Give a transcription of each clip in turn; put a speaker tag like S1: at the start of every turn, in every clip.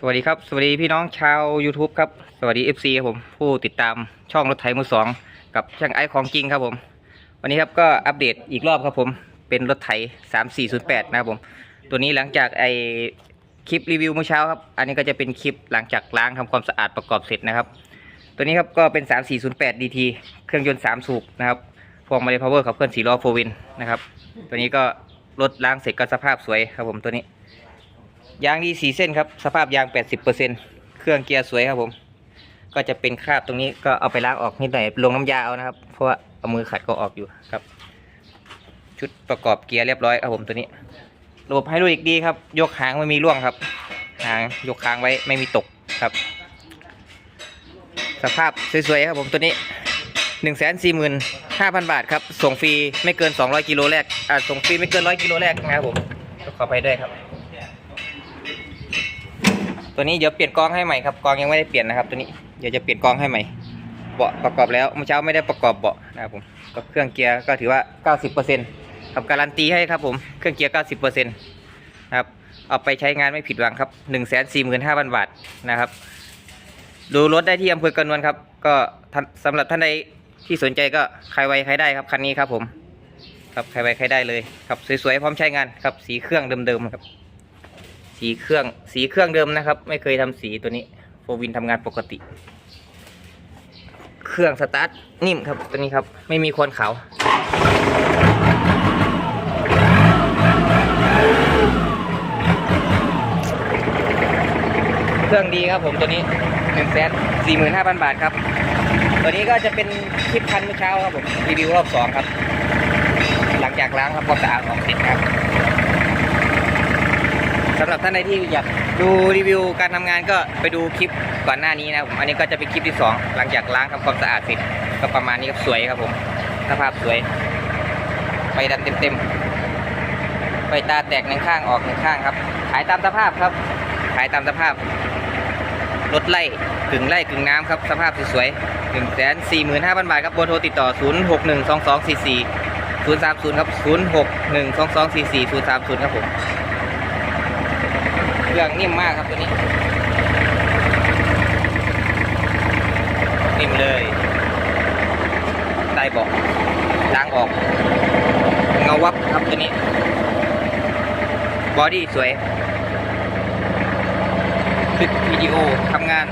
S1: สวัสดีครับ สวัสดีพี่น้องชาว YouTube ครับ สวัสดี FC ครับผมผู้ติดตามช่องรถไถมือสองกับช่างไอของจริงครับผม วันนี้ครับก็อัปเดตอีกรอบครับผม เป็นรถไถ 3408 นะครับผม ตัวนี้หลังจากไอคลิปรีวิวเมื่อเช้าครับ อันนี้ก็จะเป็นคลิปหลังจากล้างทำความสะอาดประกอบเสร็จนะครับ ตัวนี้ครับก็เป็น 3408 DT เครื่องยนต์ 3 สูบนะครับ พวงมาลัยพาวเวอร์ขับเคลื่อน4ล้อโฟวินนะครับ ตัวนี้ก็รถล้างเสร็จก็สภาพสวยครับผมตัวนี้ ยางดีสีเส้นครับ สภาพยาง 80%เครื่องเกียร์สวยครับผม ก็จะเป็นคราบตรงนี้ก็เอาไปล้างออกนิดหน่อยลงน้ำยาเอานะครับ เพราะว่าเอามือขัดก็ออกอยู่ครับ ชุดประกอบเกียร์เรียบร้อยครับผมตัวนี้ ระบบไฮดรอลิกดีครับ ยกหางไม่มีร่วงครับ หางยกค้างไว้ไม่มีตกครับ สภาพสวยๆครับผมตัวนี้1 4 5 0 0 0 บาทครับ ส่งฟรีไม่เกิน 200 กิโลแรกอ่าส่งฟรีไม่เกิน 100 กิโลแรกนะครับผมขอไปด้วยครับ ตัวนี้เดี๋ยวเปลี่ยนกองให้ใหม่ครับกองยังไม่ได้เปลี่ยนนะครับตัวนี้เดี๋ยวจะเปลี่ยนกองให้ใหม่เบาะประกอบแล้วเมื่อเช้าไม่ได้ประกอบเบาะนะครับผมก็เครื่องเกียร์ก็ถือว่า 90%ครับการันตีให้ครับผมเครื่องเกียร์ 90%นะครับเอาไปใช้งานไม่ผิดหวังครับ 145,000 บาทนะครับ ดูรถได้ที่อำเภอกระนวนครับ ก็ท่านสำหรับท่านใดที่สนใจก็ใครไวใครได้ครับคันนี้ครับผมครับใครไวใครได้เลยครับสวยๆพร้อมใช้งานครับสีเครื่องเดิมๆครับ สีเครื่องสีเครื่องเดิมนะครับ ไม่เคยทำสีตัวนี้โฟวินทำงานปกติ เครื่องสตาร์ทนิ่มครับตัวนี้ครับ ไม่มีควนขาวเครื่องดีครับผมตัวนี้หนึ่งแสนสี่หมื่นห้าพันบาทครับ ตัวนี้ก็จะเป็นคลิปคันเมื่อเช้าครับผมรีวิวรอบสองครับ หลังจากล้างทำความสะอาดออกเสร็จครับำหรับท่านใดที่อยากดูรีวิวการทำงานก็ไปดูคลิปก่อนหน้านี้นะครับผมอันนี้ก็จะเป็นคลิปที่ 2 หลังจากล้างทำความสะอาดเสร็จก็ประมาณนี้ครับสวยครับผมสภาพสวยไฟดันเต็มๆไฟตาแตกหนึ่งข้างออกหนึ่งข้างครับ ขายตามสภาพครับ ขายตามสภาพรถไล่กึ่งไล่กึ่งน้ำครับ สภาพสวยๆหนึ่งแสนสี่หมื่นห้าพันบาทครับเบอร์โทรติดต่อศูนย์หกหนึ่งสองสองสี่สี่ศูนย์สามศูนย์ครับศูนย์หกหนึ่งสองสองสี่สี่ศูนย์สามศูนย์ครับผม เครื่องนิ่มมากครับตัวนี้ นิ่มเลยใต้บาะล้างออกเงาวับครับตัวนี้ บอดี้สวยคลิปวิดีโอทำงาน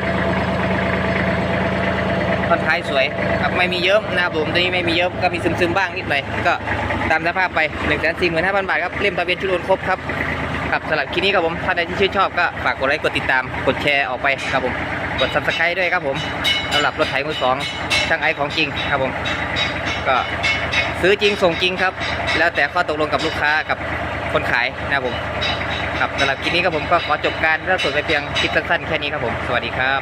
S1: ตอนท้ายสวยครับไม่มีเยิ้มนะครับผมตัวนี้ไม่มีเยิ้มก็มีซึมๆบ้างนิดหน่อยก็ตามสภาพไป1นึ่งแสนสี่หมื่นห้าพันบาทครับเล่มทะเบียนชุดโอนครบครับ ครับสำหรับคลิปนี้ครับผมท่านใดที่ชื่นชอบก็ฝากกดไลค์กดติดตามกดแชร์ออกไปครับผมกด subscribe ด้วยครับผมสำหรับรถไถมือสองช่างไอของจริงครับผม ก็ซื้อจริงส่งจริงครับ แล้วแต่ข้อตกลงกับลูกค้ากับคนขายนะครับผมครับสำหรับคลิปนี้ครับผมก็ขอจบการเล่าสดไปเพียงคลิปสั้นๆแค่นี้ครับผม สวัสดีครับ